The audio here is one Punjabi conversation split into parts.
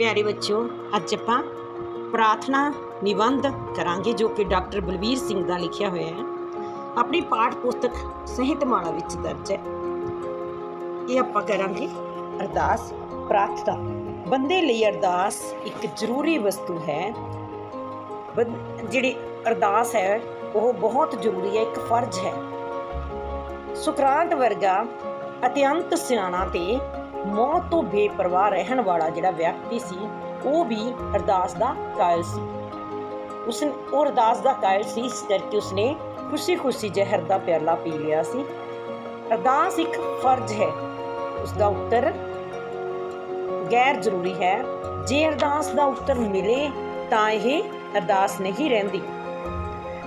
ਪਿਆਰੇ ਬੱਚਿਓ, ਅੱਜ ਆਪਾਂ ਪ੍ਰਾਰਥਨਾ ਨਿਬੰਧ ਕਰਾਂਗੇ ਜੋ ਕਿ ਡਾਕਟਰ ਬਲਵੀਰ ਸਿੰਘ ਦਾ ਲਿਖਿਆ ਹੋਇਆ ਹੈ। ਆਪਣੀ ਪਾਠ ਪੁਸਤਕ ਸਾਹਿਤਮਾਲਾ ਵਿੱਚ ਦਰਜ ਹੈ। ਇਹ ਆਪਾਂ ਕਰਾਂਗੇ ਅਰਦਾਸ, ਪ੍ਰਾਰਥਨਾ। ਬੰਦੇ ਲਈ ਅਰਦਾਸ ਇੱਕ ਜ਼ਰੂਰੀ ਵਸਤੂ ਹੈ। ਜਿਹੜੀ ਅਰਦਾਸ ਹੈ, ਉਹ ਬਹੁਤ ਜ਼ਰੂਰੀ ਹੈ, ਇੱਕ ਫਰਜ਼ ਹੈ। ਸੁਕਰਾਤ ਵਰਗਾ ਅਤਿਅੰਤ ਸਿਆਣਾ ਤੇ ਮੌਤ ਤੋਂ ਬੇਪਰਵਾਹ ਰਹਿਣ ਵਾਲਾ ਜਿਹੜਾ ਵਿਅਕਤੀ ਸੀ, ਉਹ ਵੀ ਅਰਦਾਸ ਦਾ ਕਾਇਲ ਸੀ। ਉਸ ਉਹ ਅਰਦਾਸ ਦਾ ਕਾਇਲ ਸੀ ਇਸ ਕਰਕੇ ਉਸਨੇ ਖੁਸ਼ੀ-ਖੁਸ਼ੀ ਜ਼ਹਿਰ ਦਾ ਪਿਆਲਾ ਪੀ ਲਿਆ ਸੀ। ਅਰਦਾਸ ਇੱਕ ਫਰਜ਼ ਹੈ। ਉਸ ਦਾ ਉੱਤਰ ਗੈਰ ਜ਼ਰੂਰੀ ਹੈ। ਜੇ ਅਰਦਾਸ ਦਾ ਉੱਤਰ ਮਿਲੇ, ਤਾਂ ਇਹ ਅਰਦਾਸ ਨਹੀਂ ਰਹਿੰਦੀ।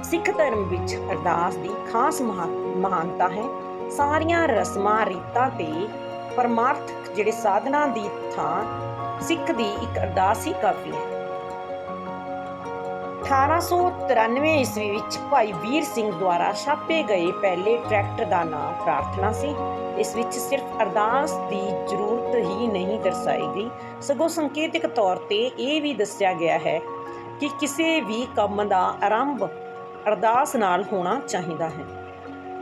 ਸਿੱਖ ਧਰਮ ਵਿੱਚ ਅਰਦਾਸ ਦੀ ਖਾਸ ਮਹਾ- ਮਹਾਨਤਾ ਹੈ। ਸਾਰੀਆਂ ਰਸਮਾਂ, ਰੀਤਾਂ ਤੇ ਪਰਮਾਰਥ ਜਿਹੜੇ ਸਾਧਨਾ ਦੀ ਥਾਂ, ਸਿੱਖ ਦੀ ਇੱਕ ਅਰਦਾਸ ਹੀ। ਕਾਫੀ ਹੈ 1893 ਈਸਵੀ ਵਿੱਚ ਭਾਈ ਵੀਰ ਸਿੰਘ ਦੁਆਰਾ ਛਾਪੇ ਗਏ ਪਹਿਲੇ ਟਰੈਕਟ ਦਾ ਨਾਮ ਪ੍ਰਾਰਥਨਾ ਸੀ। ਇਸ ਵਿੱਚ ਸਿਰਫ ਅਰਦਾਸ ਦੀ ਜ਼ਰੂਰਤ ਹੀ ਨਹੀਂ ਦਰਸਾਈ ਗਈ। ਸਗੋਂ ਸੰਕੇਤਿਕ ਤੌਰ ਤੇ ਇਹ ਵੀ ਦੱਸਿਆ ਗਿਆ ਹੈ ਕਿ ਕਿਸੇ ਵੀ ਕੰਮ ਦਾ ਆਰੰਭ ਅਰਦਾਸ ਨਾਲ ਹੋਣਾ ਚਾਹੀਦਾ ਹੈ।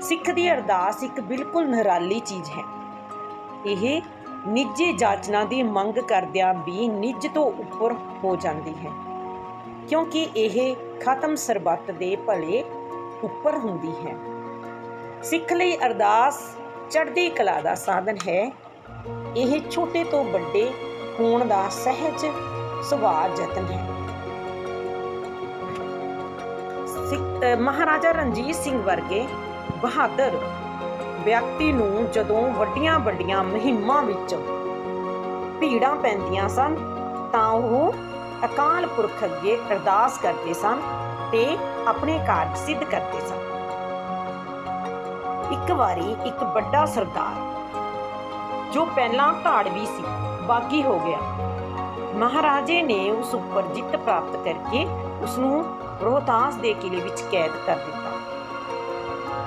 ਸਿੱਖ ਦੀ ਅਰਦਾਸ ਇੱਕ ਬਿਲਕੁਲ ਨਿਰਾਲੀ ਚੀਜ਼ ਹੈ। ਇਹ ਨਿੱਜੀ ਜਾਚਨਾ ਦੀ ਮੰਗ ਕਰਦਿਆਂ ਵੀ ਨਿੱਜ ਤੋਂ ਉੱਪਰ ਹੋ ਜਾਂਦੀ ਹੈ। ਕਿਉਂਕਿ ਇਹ ਖਤਮ ਸਰਬੱਤ ਦੇ ਭਲੇ ਉੱਪਰ ਹੁੰਦੀ ਹੈ। ਸਿੱਖ ਲਈ ਅਰਦਾਸ ਚੜ੍ਹਦੀ ਕਲਾ ਦਾ ਸਾਧਨ ਹੈ। ਇਹ ਛੋਟੇ ਤੋਂ ਵੱਡੇ ਹੋਣ ਦਾ ਸਹਿਜ ਸੁਭਾਅ ਯਤਨ ਹੈ। ਮਹਾਰਾਜਾ ਰਣਜੀਤ ਸਿੰਘ ਵਰਗੇ ਬਹਾਦਰ ਵਿਅਕਤੀ ਨੂੰ ਜਦੋਂ ਵੱਡੀਆਂ ਵੱਡੀਆਂ ਮੁਹਿੰਮਾਂ ਵਿੱਚ ਭੀੜਾਂ ਪੈਂਦੀਆਂ ਸਨ, ਤਾਂ ਉਹ ਅਕਾਲ ਪੁਰਖ ਅੱਗੇ ਅਰਦਾਸ ਕਰਦੇ ਸਨ ਤੇ ਆਪਣੇ ਕਾਰਜ ਸਿੱਧ ਕਰਦੇ ਸਨ। ਇੱਕ ਵਾਰੀ ਇੱਕ ਵੱਡਾ ਸਰਦਾਰ, ਜੋ ਪਹਿਲਾਂ ਧਾੜਵੀ ਸੀ, ਬਾਗੀ ਹੋ ਗਿਆ। ਮਹਾਰਾਜੇ ਨੇ ਉਸ ਉੱਪਰ ਜਿੱਤ ਪ੍ਰਾਪਤ ਕਰਕੇ ਉਸ ਨੂੰ ਰੋਹਤਾਸ ਦੇ ਕਿਲੇ ਵਿੱਚ ਕੈਦ ਕਰ ਦਿੱਤਾ।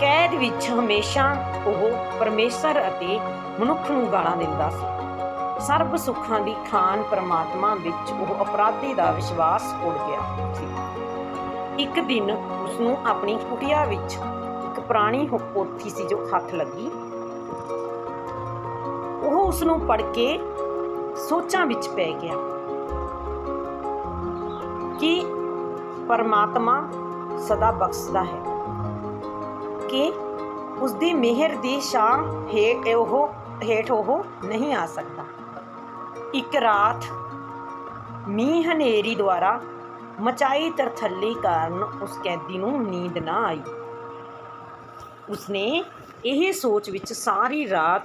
ਕੈਦ ਵਿੱਚ ਹਮੇਸ਼ਾ ਉਹ ਪਰਮੇਸ਼ਰ ਅਤੇ ਮਨੁੱਖ ਨੂੰ ਗਾਲਾਂ ਦਿੰਦਾ ਸੀ। ਸਰਬ ਸੁੱਖਾਂ ਦੀ ਖਾਨ ਪਰਮਾਤਮਾ ਵਿੱਚ ਉਹ ਅਪਰਾਧੀ ਦਾ ਵਿਸ਼ਵਾਸ ਉੱਡ ਗਿਆ ਸੀ। ਇੱਕ ਦਿਨ ਉਸ ਨੂੰ ਆਪਣੀ ਕੁਟਿਆ ਵਿੱਚ ਇੱਕ ਪੁਰਾਣੀ ਪੋਥੀ ਸੀ ਜੋ ਹੱਥ ਲੱਗੀ। ਉਹ ਉਸ ਨੂੰ ਪੜ੍ਹ ਕੇ ਸੋਚਾਂ ਵਿੱਚ ਪੈ ਗਿਆ ਕਿ ਪਰਮਾਤਮਾ ਸਦਾ ਬਖਸ਼ਦਾ ਹੈ। ਕਿ ਉਸ ਦੀ ਮਿਹਰ ਦੀ ਛਾਂ ਹੇਠ ਉਹ ਹੇਠ ਉਹ ਨਹੀਂ ਆ ਸਕਦਾ। ਇੱਕ ਰਾਤ ਮੀਂਹ ਹਨੇਰੀ ਦੁਆਰਾ ਮਚਾਈ ਤਰਥੱਲੀ ਕਾਰਨ ਉਸ ਕੈਦੀ ਨੂੰ ਨੀਂਦ ਨਾ ਆਈ। ਉਸਨੇ ਇਹ ਸੋਚ ਵਿੱਚ ਸਾਰੀ ਰਾਤ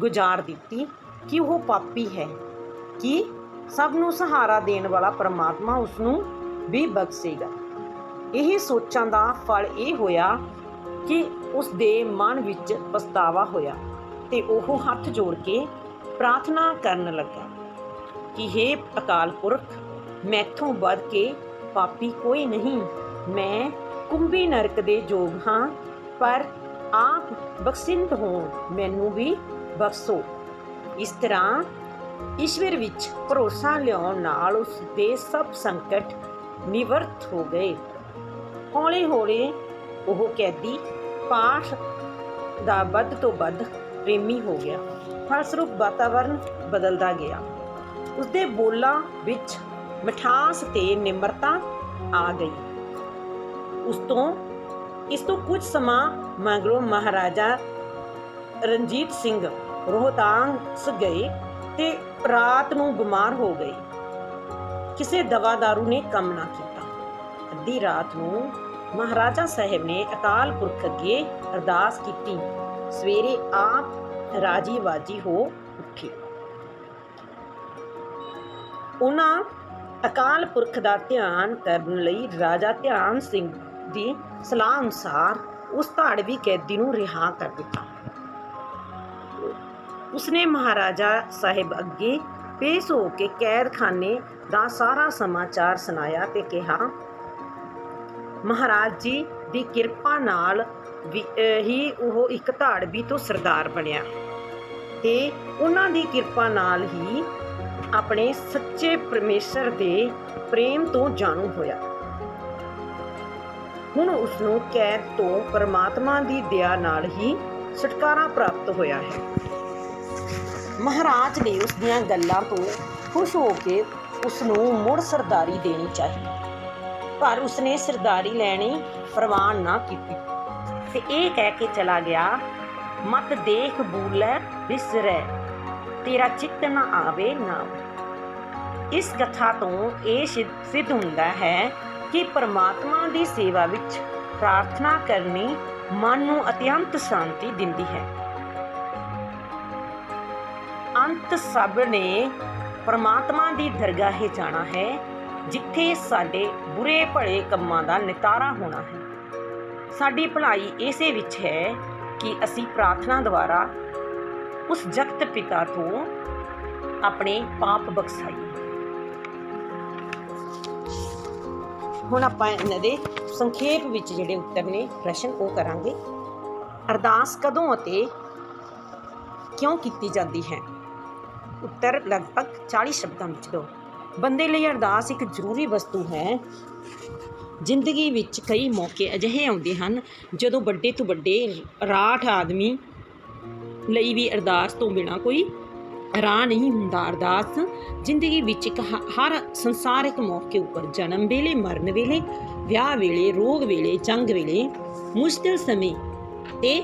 ਗੁਜ਼ਾਰ ਦਿੱਤੀ ਕਿ ਉਹ ਪਾਪੀ ਹੈ, ਕਿ ਸਭ ਨੂੰ ਸਹਾਰਾ ਦੇਣ ਵਾਲਾ ਪਰਮਾਤਮਾ ਉਸ ਨੂੰ ਵੀ ਬਖਸ਼ੇਗਾ। ਇਹ ਸੋਚਾਂ ਦਾ ਫਲ ਇਹ ਹੋਇਆ ਕਿ ਉਸ ਦੇ ਮਨ ਵਿੱਚ ਪਛਤਾਵਾ ਹੋਇਆ ਤੇ ਉਹ ਹੱਥ ਜੋੜ ਕੇ ਪ੍ਰਾਰਥਨਾ ਕਰਨ ਲੱਗਾ ਕਿ हे ਅਕਾਲ ਪੁਰਖ, ਮੈਥੋਂ ਵੱਧ ਕੇ ਪਾਪੀ ਕੋਈ ਨਹੀਂ। ਮੈਂ ਕੁੰਭੀ ਨਰਕ ਦੇ ਜੋਗ ਹਾਂ, ਪਰ ਆਪ ਬਖਸ਼ਿੰਦ ਹੋ ਮੈਨੂੰ ਵੀ ਬਖਸ਼ੋ। ਇਸ ਤਰ੍ਹਾਂ ਈਸ਼ਵਰ ਵਿੱਚ ਭਰੋਸਾ ਲਿਆਉਣ ਨਾਲ ਉਸ ਦੇ ਸਭ ਸੰਕਟ ਨਿਵਰਤ ਹੋ ਗਏ। ਹੌਲੀ ਹੌਲੀ ਉਹ ਕੈਦੀ ਪਾਠ ਦਾ ਵੱਧ ਤੋਂ ਵੱਧ ਪ੍ਰੇਮੀ ਹੋ ਗਿਆ। ਫਲਸਰੂਪ ਵਾਤਾਵਰਨ ਬਦਲਦਾ ਗਿਆ। ਉਸਦੇ ਬੋਲਾਂ ਵਿੱਚ ਮਿਠਾਸ ਤੇ ਨਿਮਰਤਾ ਆ ਗਈ। ਉਸ ਤੋਂ, ਇਸ ਤੋਂ ਕੁਝ ਸਮਾਂ ਮਗਰੋਂ ਮਹਾਰਾਜਾ ਰਣਜੀਤ ਸਿੰਘ ਰੋਹਤਾਂਸ ਗਏ ਤੇ ਰਾਤ ਨੂੰ ਬਿਮਾਰ ਹੋ ਗਏ। ਕਿਸੇ ਦਵਾਦਾਰੂ ਨੇ ਕੰਮ ਨਾ ਕੀਤਾ। ਅੱਧੀ ਰਾਤ ਨੂੰ ਮਹਾਰਾਜਾ ਸਾਹਿਬ ਨੇ ਅਕਾਲ ਪੁਰਖ ਅੱਗੇ ਅਰਦਾਸ ਕੀਤੀ। ਸਵੇਰੇ ਆਪ ਰਾਜੀ ਬਾਜੀ ਹੋ ਉੱਠੇ। ਉਹਨਾਂ ਅਕਾਲ ਪੁਰਖ ਦਾ ਧਿਆਨ ਕਰਨ ਲਈ ਰਾਜਾ ਧਿਆਨ ਸਿੰਘ ਦੀ ਸਲਾਹ ਅਨੁਸਾਰ ਉਸ ਧਾੜਵੀ ਕੈਦੀ ਨੂੰ ਰਿਹਾ ਕਰ ਦਿੱਤਾ। ਉਸਨੇ ਮਹਾਰਾਜਾ ਸਾਹਿਬ ਅੱਗੇ ਪੇਸ਼ ਹੋ ਕੇ ਕੈਦਖਾਨੇ ਦਾ ਸਾਰਾ ਸਮਾਚਾਰ ਸੁਣਾਇਆ ਤੇ ਕਿਹਾ ਮਹਾਰਾਜ ਜੀ ਦੀ ਕਿਰਪਾ ਨਾਲ ਹੀ ਉਹ ਇੱਕ ਧਾੜਵੀ ਤੋਂ ਸਰਦਾਰ ਬਣਿਆ। ਤੇ ਉਹਨਾਂ ਦੀ ਕਿਰਪਾ ਨਾਲ ਹੀ ਆਪਣੇ ਸੱਚੇ ਪਰਮੇਸ਼ਰ ਦੇ ਪ੍ਰੇਮ ਤੋਂ ਜਾਣੂ ਹੋਇਆ। ਹੁਣ ਉਸ ਨੂੰ ਕੈਦ ਤੋਂ ਪਰਮਾਤਮਾ ਦੀ ਦਇਆ ਨਾਲ ਹੀ ਛੁਟਕਾਰਾ ਪ੍ਰਾਪਤ ਹੋਇਆ ਹੈ। ਮਹਾਰਾਜ ਨੇ ਉਸ ਦੀਆਂ ਗੱਲਾਂ ਤੋਂ ਖੁਸ਼ ਹੋ ਕੇ ਉਸ ਨੂੰ ਮੁੜ ਸਰਦਾਰੀ ਦੇਣੀ ਚਾਹੀਦੀ ਪਰ ਉਸਨੇ ਸਰਦਾਰੀ ਲੈਣੀ ਪ੍ਰਵਾਨ ਨਾ ਕੀਤੀ। ਤੇ ਇਹ ਕਹਿ ਕੇ ਚਲਾ ਗਿਆ, ਮਤ ਦੇਖ ਬੂਲੈ ਵਿਸਰੈ ਤੇਰਾ ਚਿੱਤ ਨਾ ਆਵੇ ਨਾ ਇਸ ਕਥਾ ਤੋਂ ਇਹ ਸਿੱਧ ਹੁੰਦਾ ਹੈ ਕਿ ਪਰਮਾਤਮਾ ਦੀ ਸੇਵਾ ਵਿੱਚ ਪ੍ਰਾਰਥਨਾ ਕਰਨੀ ਮਨ ਨੂੰ ਅਤਿਅੰਤ ਸ਼ਾਂਤੀ ਦਿੰਦੀ ਹੈ। ਅੰਤ ਸਭ ਨੇ ਪਰਮਾਤਮਾ ਦੀ ਦਰਗਾਹੇ ਜਾਣਾ ਹੈ। ਜਿੱਥੇ ਸਾਡੇ ਬੁਰੇ ਭਲੇ ਕੰਮਾਂ ਦਾ ਨਿਤਾਰਾ ਹੋਣਾ ਹੈ। ਸਾਡੀ ਭਲਾਈ ਇਸੇ ਵਿੱਚ ਹੈ ਕਿ ਅਸੀਂ ਪ੍ਰਾਰਥਨਾ ਦੁਆਰਾ ਉਸ ਜਗਤ ਪਿਤਾ ਤੋਂ ਆਪਣੇ ਪਾਪ ਬਖਸ਼ਾਈਏ। ਹੁਣ ਆਪਾਂ ਇਹਨਾਂ ਦੇ ਸੰਖੇਪ ਵਿੱਚ ਜਿਹੜੇ ਉੱਤਰ ਨੇ, ਪ੍ਰਸ਼ਨ ਉਹ ਕਰਾਂਗੇ। ਅਰਦਾਸ ਕਦੋਂ ਅਤੇ ਕਿਉਂ ਕੀਤੀ ਜਾਂਦੀ ਹੈ? ਉੱਤਰ ਲਗਭਗ 40 ਸ਼ਬਦਾਂ ਵਿੱਚ ਦੋ। ਬੰਦੇ ਲਈ ਅਰਦਾਸ ਇੱਕ ਜ਼ਰੂਰੀ ਵਸਤੂ ਹੈ। ਜ਼ਿੰਦਗੀ ਵਿੱਚ ਕਈ ਮੌਕੇ ਅਜਿਹੇ ਆਉਂਦੇ ਹਨ, ਜਦੋਂ ਵੱਡੇ ਤੋਂ ਵੱਡੇ ਰਾਠ ਆਦਮੀ ਲਈ ਵੀ ਅਰਦਾਸ ਤੋਂ ਬਿਨਾ ਕੋਈ ਰਾਹ ਨਹੀਂ ਹੁੰਦਾ। ਅਰਦਾਸ ਜ਼ਿੰਦਗੀ ਵਿੱਚ ਇੱਕ ਹਰ ਸੰਸਾਰਿਕ ਮੌਕੇ ਉੱਪਰ ਜਨਮ ਵੇਲੇ, ਮਰਨ ਵੇਲੇ, ਵਿਆਹ ਵੇਲੇ, ਰੋਗ ਵੇਲੇ, ਜੰਗ ਵੇਲੇ, ਮੁਸ਼ਕਿਲ ਸਮੇਂ ਤੇ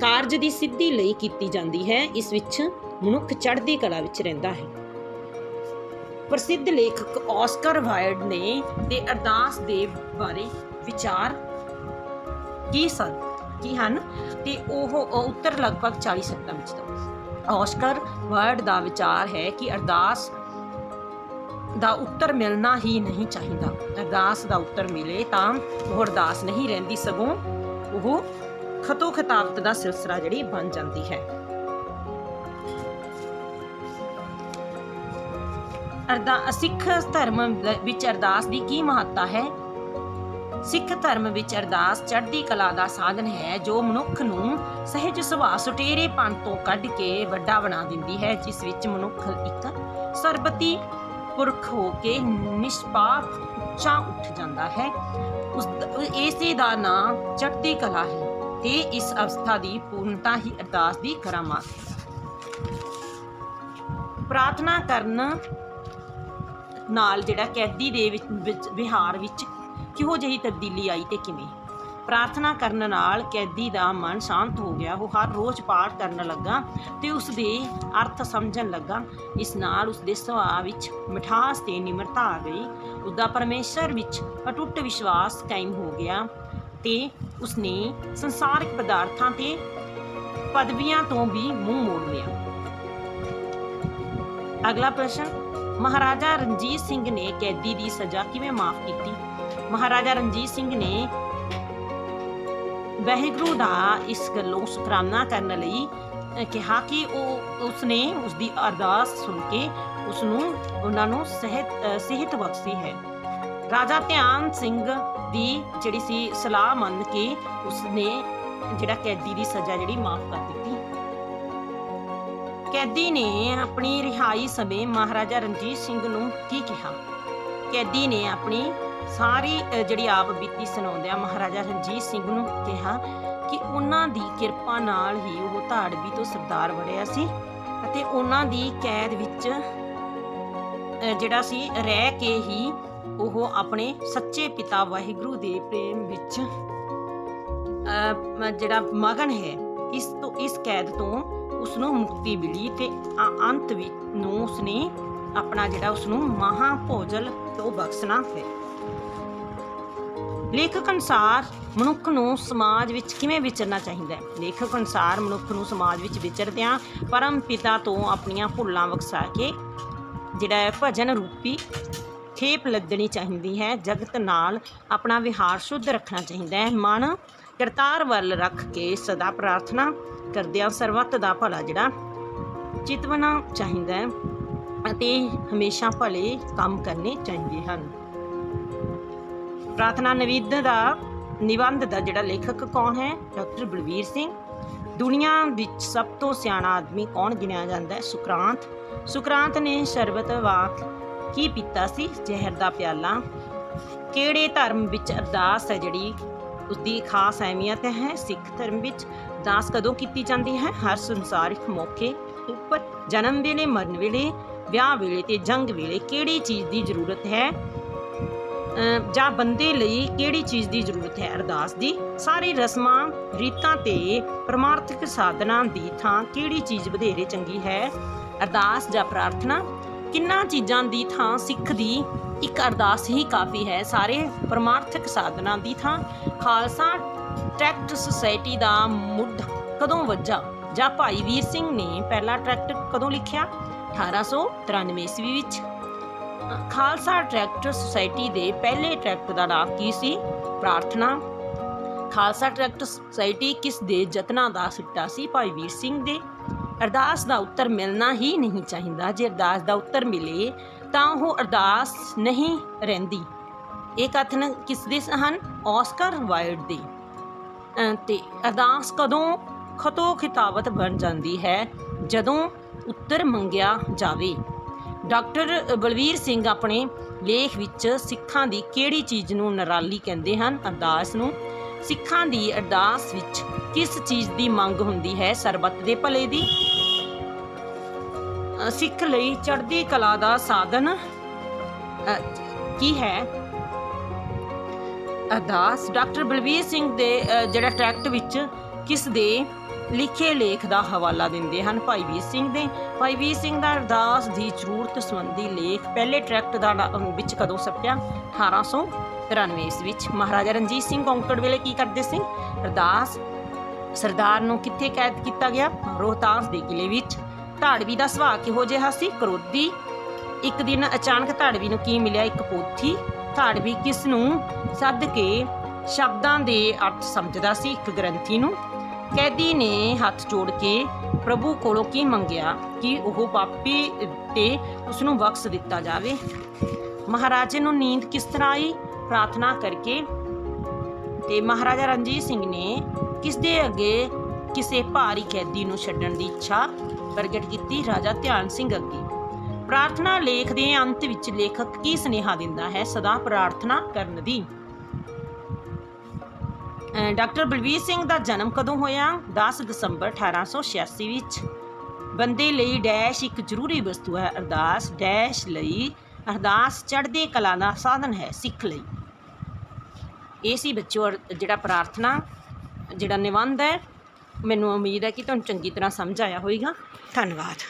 ਕਾਰਜ ਦੀ ਸਿੱਧੀ ਲਈ ਕੀਤੀ ਜਾਂਦੀ ਹੈ। ਇਸ ਵਿੱਚ ਮਨੁੱਖ ਚੜ੍ਹਦੀ ਕਲਾ ਵਿੱਚ ਰਹਿੰਦਾ ਹੈ। ਪ੍ਰਸਿੱਧ ਲੇਖਕ ਆਸਕਰ ਵਾਈਲਡ ਨੇ ਤੇ ਅਰਦਾਸ ਦੇ ਬਾਰੇ ਵਿਚਾਰ ਕੀ ਸਨ, ਕੀ ਹਨ ਤੇ ਉਹ ਉੱਤਰ ਲਗਭਗ 40 ਸ਼ਬਦਾਂ ਵਿੱਚ ਦੋ ਆਸਕਰ ਵਾਈਲਡ ਦਾ ਵਿਚਾਰ ਹੈ ਕਿ ਅਰਦਾਸ ਦਾ ਉੱਤਰ ਮਿਲਣਾ ਹੀ ਨਹੀਂ ਚਾਹੀਦਾ। ਅਰਦਾਸ ਦਾ ਉੱਤਰ ਮਿਲੇ ਤਾਂ ਉਹ ਅਰਦਾਸ ਨਹੀਂ ਰਹਿੰਦੀ, ਸਗੋਂ ਉਹ ਖਤੋ ਖਤਾਬਤ ਦਾ ਸਿਲਸਿਲਾ ਜਿਹੜੀ ਬਣ ਜਾਂਦੀ ਹੈ। ਅਰਦਾ, ਸਿੱਖ ਧਰਮ ਵਿੱਚ ਅਰਦਾਸ ਦੀ ਕੀ ਮਹੱਤਤਾ ਹੈ? ਸਿੱਖ ਧਰਮ ਵਿੱਚ ਅਰਦਾਸ ਚੜ੍ਹਦੀ ਕਲਾ ਦਾ ਸਾਧਨ ਹੈ, ਜੋ ਮਨੁੱਖ ਨੂੰ ਸਹਿਜ ਸੁਭਾਅ ਸੁਟੇਰੇਪਣ ਤੋਂ ਕੱਢ ਕੇ ਵੱਡਾ ਬਣਾ ਦਿੰਦੀ ਹੈ, ਜਿਸ ਵਿੱਚ ਮਨੁੱਖ ਇੱਕ ਸਰਬਤੀ ਪੁਰਖ ਹੋ ਕੇ ਨਿਸ਼ਪਾਪ ਉੱਚਾ ਉੱਠ ਜਾਂਦਾ ਹੈ। ਉਸ ਦਾ- ਇਸੇ ਦਾ ਨਾਂ ਚੜ੍ਹਦੀ ਕਲਾ ਹੈ। ਤੇ ਇਸ ਅਵਸਥਾ ਦੀ ਪੂਰਨਤਾ ਹੀ ਅਰਦਾਸ ਦੀ ਕਰਾਮਾਤ ਹੈ। ਪ੍ਰਾਰਥਨਾ ਕਰਨ ਨਾਲ ਜਿਹੜਾ ਕੈਦੀ ਦੇ ਵਿੱਚ ਵਿਹਾਰ ਵਿੱਚ ਕਿਹੋ ਜਿਹੀ ਤਬਦੀਲੀ ਆਈ ਤੇ ਕਿਵੇਂ? ਪ੍ਰਾਰਥਨਾ ਕਰਨ ਨਾਲ ਕੈਦੀ ਦਾ ਮਨ ਸ਼ਾਂਤ ਹੋ ਗਿਆ। ਉਹ ਹਰ ਰੋਜ਼ ਪਾਠ ਕਰਨ ਲੱਗਾ ਤੇ ਉਸ ਦੇ ਅਰਥ ਸਮਝਣ ਲੱਗਾ। ਇਸ ਨਾਲ ਉਸ ਦੇ ਸੁਭਾਅ ਵਿੱਚ ਮਿਠਾਸ ਤੇ ਨਿਮਰਤਾ ਆ ਗਈ। ਉਸ ਦਾ ਪਰਮੇਸ਼ਰ ਵਿੱਚ ਅਟੁੱਟ ਵਿਸ਼ਵਾਸ ਕਾਇਮ ਹੋ ਗਿਆ ਤੇ ਉਸਨੇ ਸੰਸਾਰਿਕ ਪਦਾਰਥਾਂ ਤੇ ਪਦਵੀਆਂ ਤੋਂ ਵੀ ਮੂੰਹ ਮੋੜ ਲਿਆ। ਅਗਲਾ ਪ੍ਰਸ਼ਨ ਮਹਾਰਾਜਾ ਰਣਜੀਤ ਸਿੰਘ ਨੇ ਕੈਦੀ ਦੀ ਸਜ਼ਾ ਕਿਵੇਂ ਮਾਫ ਕੀਤੀ? ਮਹਾਰਾਜਾ ਰਣਜੀਤ ਸਿੰਘ ਨੇ ਵਾਹਿਗੁਰੂ ਦਾ ਇਸ ਗੱਲੋਂ ਸ਼ੁਕਰਾਨਾ ਕਰਨ ਲਈ ਕਿਹਾ ਕਿ ਉਹ, ਉਸਨੇ ਉਸ ਦੀ ਅਰਦਾਸ ਸੁਣ ਕੇ ਉਸ ਨੂੰ ਉਹਨਾਂ ਨੂੰ ਸਿਹਤ ਸਿਹਤ ਬਖਸ਼ੀ ਹੈ। ਰਾਜਾ ਧਿਆਨ ਸਿੰਘ ਦੀ ਜਿਹੜੀ ਸੀ ਸਲਾਹ ਮੰਨ ਕੇ ਉਸਨੇ ਜਿਹੜਾ ਕੈਦੀ ਦੀ ਸਜ਼ਾ ਜਿਹੜੀ ਮਾਫ ਕਰ ਦਿੱਤੀ। ਕੈਦੀ ਨੇ ਆਪਣੀ ਰਿਹਾਈ ਸਮੇਂ ਮਹਾਰਾਜਾ ਰਣਜੀਤ ਸਿੰਘ ਨੂੰ ਕੀ ਕਿਹਾ? ਕੈਦੀ ਨੇ ਆਪਣੀ ਸਾਰੀ ਜਿਹੜੀ ਆਪ ਬੀਤੀ ਸੁਣਾਉਂਦਿਆਂ ਮਹਾਰਾਜਾ ਰਣਜੀਤ ਸਿੰਘ ਨੂੰ ਕਿਹਾ ਕਿ ਉਹਨਾਂ ਦੀ ਕਿਰਪਾ ਨਾਲ ਹੀ ਉਹ ਧਾੜਵੀ ਤੋਂ ਸਰਦਾਰ ਬਣਿਆ ਸੀ ਅਤੇ ਉਹਨਾਂ ਦੀ ਕੈਦ ਵਿੱਚ ਜਿਹੜਾ ਸੀ, ਰਹਿ ਕੇ ਹੀ ਉਹ ਆਪਣੇ ਸੱਚੇ ਪਿਤਾ ਵਾਹਿਗੁਰੂ ਦੇ ਪ੍ਰੇਮ ਵਿੱਚ ਜਿਹੜਾ ਮਗਨ ਹੈ, ਇਸ ਤੋਂ, ਇਸ ਕੈਦ ਤੋਂ ਉਸ ਨੂੰ ਮੁਕਤੀ ਮਿਲੀ ਤੇ ਅੰਤ ਵਿੱਚ ਨੂੰ ਉਸਨੇ ਆਪਣਾ ਜਿਹੜਾ ਉਸ ਨੂੰ ਮਹਾ ਭੋਜਲ ਤੋਂ ਬਖਸ਼ਣਾ ਹੈ। ਲੇਖਕ ਅਨੁਸਾਰ ਮਨੁੱਖ ਨੂੰ ਸਮਾਜ ਵਿੱਚ ਕਿਵੇਂ ਵਿਚਰਨਾ ਚਾਹੀਦਾ ਹੈ? ਲੇਖਕ ਅਨੁਸਾਰ ਮਨੁੱਖ ਨੂੰ ਸਮਾਜ ਵਿੱਚ ਵਿਚਰਦਿਆਂ ਪਰਮ ਪਿਤਾ ਤੋਂ ਆਪਣੀਆਂ ਭੁੱਲਾਂ ਬਖਸਾ ਕੇ ਜਿਹੜਾ ਹੈ ਭਜਨ ਰੂਪੀ ਠੇਪ ਲੱਦਣੀ ਚਾਹੀਦੀ ਹੈ। ਜਗਤ ਨਾਲ ਆਪਣਾ ਵਿਹਾਰ ਸ਼ੁੱਧ ਰੱਖਣਾ ਚਾਹੀਦਾ ਹੈ। ਮਨ ਕਰਤਾਰ ਵੱਲ ਰੱਖ ਕੇ ਸਦਾ ਪ੍ਰਾਰਥਨਾ ਕਰਦਿਆਂ ਸਰਬੱਤ ਦਾ ਭਲਾ ਜਿਹੜਾ ਚਿਤਵਨਾ ਚਾਹੀਦਾ ਹੈ ਅਤੇ ਹਮੇਸ਼ਾ ਭਲੇ ਕੰਮ ਕਰਨੇ ਚਾਹੀਦੇ ਹਨ। ਪ੍ਰਾਰਥਨਾ ਨਿਵੇਦਨ ਦਾ ਨਿਬੰਧ ਦਾ ਜਿਹੜਾ ਲੇਖਕ ਕੌਣ ਹੈ? ਡਾਕਟਰ ਬਲਵੀਰ ਸਿੰਘ। ਦੁਨੀਆ ਵਿੱਚ ਸਭ ਤੋਂ ਸਿਆਣਾ ਆਦਮੀ ਕੌਣ ਗਿਣਿਆ ਜਾਂਦਾ ਹੈ? ਸੁਕਰਾਂਤ। ਸੁਕਰਾਂਤ ਨੇ ਸ਼ਰਬਤ ਵਾਕ ਕੀ ਪੀਤਾ ਸੀ? ਜ਼ਹਿਰ ਦਾ ਪਿਆਲਾ। ਕਿਹੜੇ ਧਰਮ ਵਿੱਚ ਅਰਦਾਸ ਹੈ ਜਿਹੜੀ ਉਸਦੀ ਖਾਸ ਅਹਿਮੀਅਤ ਹੈ। ਸਿੱਖ ਧਰਮ ਵਿੱਚ ਅਰਦਾਸ ਕਦੋਂ ਕੀਤੀ ਜਾਂਦੀ ਹੈ? ਹਰ ਸੰਸਾਰਿਕ ਮੌਕੇ ਉੱਪਰ ਜਨਮ ਵੇਲੇ, ਮਰਨ ਵੇਲੇ, ਵਿਆਹ ਵੇਲੇ ਤੇ ਜੰਗ ਵੇਲੇ ਕਿਹੜੀ ਚੀਜ਼ ਦੀ ਜ਼ਰੂਰਤ ਹੈ? ਜਾਂ ਬੰਦੇ ਲਈ ਕਿਹੜੀ ਚੀਜ਼ ਦੀ ਜ਼ਰੂਰਤ ਹੈ? ਅਰਦਾਸ ਦੀ ਸਾਰੀ ਰਸਮਾਂ, ਰੀਤਾਂ ਤੇ ਪਰਮਾਰਥਿਕ ਸਾਧਨਾਂ ਦੀ ਥਾਂ ਕਿਹੜੀ ਚੀਜ਼ ਵਧੇਰੇ ਚੰਗੀ ਹੈ? ਅਰਦਾਸ ਜਾਂ ਪ੍ਰਾਰਥਨਾ ਕਿੰਨਾ ਚੀਜ਼ਾਂ ਦੀ ਥਾਂ ਸਿੱਖ ਦੀ ਇੱਕ ਅਰਦਾਸ ਹੀ ਕਾਫੀ ਹੈ ਸਾਰੇ ਪਰਮਾਰਥਿਕ ਸਾਧਨਾਂ ਦੀ ਥਾਂ। ਖਾਲਸਾ ਟਰੈਕਟ ਸੁਸਾਇਟੀ ਦਾ ਮੁੱਢ ਕਦੋਂ ਵੱਜਾ? ਜਾਂ ਭਾਈ ਵੀਰ ਸਿੰਘ ਨੇ ਪਹਿਲਾ ਟਰੈਕਟ ਕਦੋਂ ਲਿਖਿਆ? 1893 ਈਸਵੀ ਵਿੱਚ। ਖਾਲਸਾ ਟਰੈਕਟਰ ਸੁਸਾਇਟੀ ਦੇ ਪਹਿਲੇ ਟਰੈਕਟ ਦਾ ਨਾਮ ਕੀ ਸੀ? ਪ੍ਰਾਰਥਨਾ। ਖਾਲਸਾ ਟਰੈਕਟਰ ਸੁਸਾਇਟੀ ਕਿਸ ਦੇ ਯਤਨਾਂ ਦਾ ਸਿੱਟਾ ਸੀ ਭਾਈ ਵੀਰ ਸਿੰਘ ਦੇ? ਅਰਦਾਸ ਦਾ ਉੱਤਰ ਮਿਲਣਾ ਹੀ ਨਹੀਂ ਚਾਹੀਦਾ। ਜੇ ਅਰਦਾਸ ਦਾ ਉੱਤਰ ਮਿਲੇ ਤਾਂ ਉਹ ਅਰਦਾਸ ਨਹੀਂ ਰਹਿੰਦੀ। ਇਹ ਕਥਨ ਕਿਸ ਦੇ ਹਨ? ਆਸਕਰ ਵਾਈਲਡ ਦੇ। ਅਹ ਤੇ ਅਰਦਾਸ ਕਦੋਂ ਖਤੋ ਖਿਤਾਬਤ ਬਣ ਜਾਂਦੀ ਹੈ? ਜਦੋਂ ਉੱਤਰ ਮੰਗਿਆ ਜਾਵੇ। ਡਾਕਟਰ ਬਲਵੀਰ ਸਿੰਘ ਆਪਣੇ ਲੇਖ ਵਿੱਚ ਸਿੱਖਾਂ ਦੀ ਕਿਹੜੀ ਚੀਜ਼ ਨੂੰ ਨਰਾਲੀ ਕਹਿੰਦੇ ਹਨ? ਅਰਦਾਸ ਨੂੰ, ਸਿੱਖਾਂ ਦੀ ਅਰਦਾਸ ਵਿੱਚ ਕਿਸ ਚੀਜ਼ ਦੀ ਮੰਗ ਹੁੰਦੀ ਹੈ? ਸਰਬੱਤ ਦੇ ਭਲੇ ਦੀ। ਸਿੱਖ ਲਈ ਚੜ੍ਹਦੀ ਕਲਾ ਦਾ ਸਾਧਨ ਕੀ ਹੈ? ਅਰਦਾਸ। ਡਾਕਟਰ ਬਲਵੀਰ ਸਿੰਘ ਦੇ ਜਿਹੜਾ ਟਰੈਕਟ ਵਿੱਚ ਕਿਸ ਦੇ ਲਿਖੇ ਲੇਖ ਦਾ ਹਵਾਲਾ ਦਿੰਦੇ ਹਨ, ਭਾਈ ਵੀਰ ਸਿੰਘ ਦੇ। ਭਾਈ ਵੀਰ ਸਿੰਘ ਦਾ ਅਰਦਾਸ ਦੀ ਜ਼ਰੂਰਤ ਸੰਬੰਧੀ ਲੇਖ ਪਹਿਲੇ ਟਰੈਕਟ ਦਾ ਨਾ- ਅਮ ਵਿੱਚ ਕਦੋਂ ਛਪਿਆ 1893 ਈਸਵੀ ਵਿੱਚ। ਮਹਾਰਾਜਾ ਰਣਜੀਤ ਸਿੰਘ ਔਂਕੜ ਵੇਲੇ ਕੀ ਕਰਦੇ ਸੀ? ਅਰਦਾਸ ਸਰਦਾਰ ਨੂੰ ਕਿੱਥੇ ਕੈਦ ਕੀਤਾ ਗਿਆ? ਰੋਹਤਾਸ ਦੇ ਕਿਲੇ ਵਿੱਚ। ਧਾੜਵੀ ਦਾ ਸੁਭਾਅ ਕਿਹੋ ਜਿਹਾ ਸੀ? ਕਰੋਧੀ। ਇੱਕ ਦਿਨ ਅਚਾਨਕ ਧਾੜਵੀ ਨੂੰ ਕੀ ਮਿਲਿਆ? ਇੱਕ ਪੋਥੀ। ਧਾੜਵੀ ਕਿਸ ਨੂੰ ਸੱਦ ਕੇ ਸ਼ਬਦਾਂ ਦੇ ਅਰਥ ਸਮਝਦਾ ਸੀ ਇੱਕ ਗ੍ਰੰਥੀ ਨੂੰ। ਕੈਦੀ ਨੇ ਹੱਥ ਜੋੜ ਕੇ ਪ੍ਰਭੂ ਕੋਲੋਂ ਕੀ ਮੰਗਿਆ? ਕਿ ਉਹ ਪਾਪੀ ਤੇ ਉਸ ਨੂੰ ਬਖਸ਼ ਦਿੱਤਾ ਜਾਵੇ। ਮਹਾਰਾਜੇ ਨੂੰ ਨੀਂਦ ਕਿਸ ਤਰ੍ਹਾਂ ਆਈ? ਪ੍ਰਾਰਥਨਾ ਕਰਕੇ ਤੇ ਮਹਾਰਾਜਾ ਰਣਜੀਤ ਸਿੰਘ ਨੇ ਕਿਸ ਦੇ ਅੱਗੇ ਕਿਸੇ ਭਾਰੀ ਕੈਦੀ ਨੂੰ ਛੱਡਣ ਦੀ ਇੱਛਾ ਪ੍ਰਗਟ ਕੀਤੀ ਰਾਜਾ ਧਿਆਨ ਸਿੰਘ ਅੱਗੇ। ਪ੍ਰਾਰਥਨਾ ਲੇਖ ਦੇ ਅੰਤ ਵਿੱਚ ਲੇਖਕ ਕੀ ਸੁਨੇਹਾ ਦਿੰਦਾ ਹੈ? ਸਦਾ ਪ੍ਰਾਰਥਨਾ ਕਰਨ ਦੀ। ਡਾਕਟਰ ਬਲਵੀਰ ਸਿੰਘ ਦਾ ਜਨਮ ਕਦੋਂ ਹੋਇਆ? 10 ਦਸੰਬਰ 1886 ਵਿੱਚ। ਬੰਦੇ ਲਈ ਡੈਸ਼ ਇੱਕ ਜ਼ਰੂਰੀ ਵਸਤੂ ਹੈ। ਅਰਦਾਸ, ਡੈਸ਼ ਲਈ ਅਰਦਾਸ ਚੜ੍ਹਦੀ ਕਲਾ ਦਾ ਸਾਧਨ ਹੈ ਸਿੱਖ ਲਈ। ਇਹ ਸੀ ਬੱਚੋ ਜਿਹੜਾ ਪ੍ਰਾਰਥਨਾ, ਜਿਹੜਾ ਨਿਬੰਧ ਹੈ। ਮੈਨੂੰ ਉਮੀਦ ਹੈ ਕਿ ਤੁਹਾਨੂੰ ਚੰਗੀ ਤਰ੍ਹਾਂ ਸਮਝ ਆਇਆ ਹੋਵੇਗਾ ਧੰਨਵਾਦ।